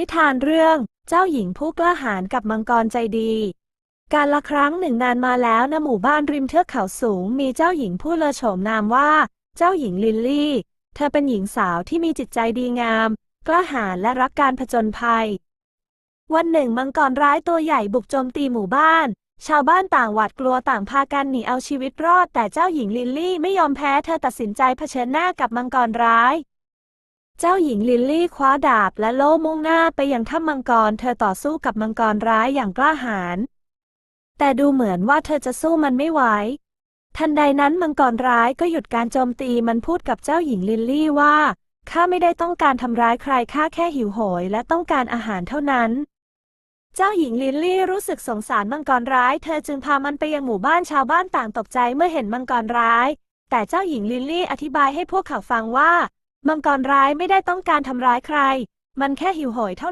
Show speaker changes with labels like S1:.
S1: นิทานเรื่องเจ้าหญิงผู้กล้าหาญกับมังกรใจดี การละครั้งหนึ่งนานมาแล้วณหมู่บ้านริมเทือกเขาสูง มีเจ้าหญิงผู้เลอโฉมนามว่า เจ้าหญิงลิลลี่ เธอเป็นหญิงสาวที่มีจิตใจดีงาม กล้าหาญและรักการผจญภัย วันหนึ่งมังกรร้ายตัวใหญ่บุกโจมตีหมู่บ้าน ชาวบ้านต่างหวาดกลัวต่างพากันหนีเอาชีวิตรอด แต่เจ้าหญิงลิลลี่ไม่ยอมแพ้เธอตัดสินใจเผชิญหน้ากับมังกรร้าย เจ้าหญิงลิลลี่คว้าดาบและโล่มุ่งหน้าไปยังถ้ำมังกร เธอต่อสู้กับมังกรร้ายอย่างกล้าหาญ แต่ดูเหมือนว่าเธอจะสู้มันไม่ไหว ทันใดนั้นมังกรร้ายก็หยุดการโจมตีมันพูดกับเจ้าหญิงลิลลี่ว่า ข้าไม่ได้ต้องการทำร้ายใคร ข้าแค่หิวโหยและต้องการอาหารเท่านั้น เจ้าหญิงลิลลี่รู้สึกสงสารมังกรร้าย เธอจึงพามันไปยังหมู่บ้านชาวบ้านต่างตกใจเมื่อเห็นมังกรร้าย แต่เจ้าหญิงลิลลี่อธิบายให้พวกเขาฟังว่า มังกรร้ายไม่ได้ต้องการทำร้ายใคร มันแค่หิวโหยเท่า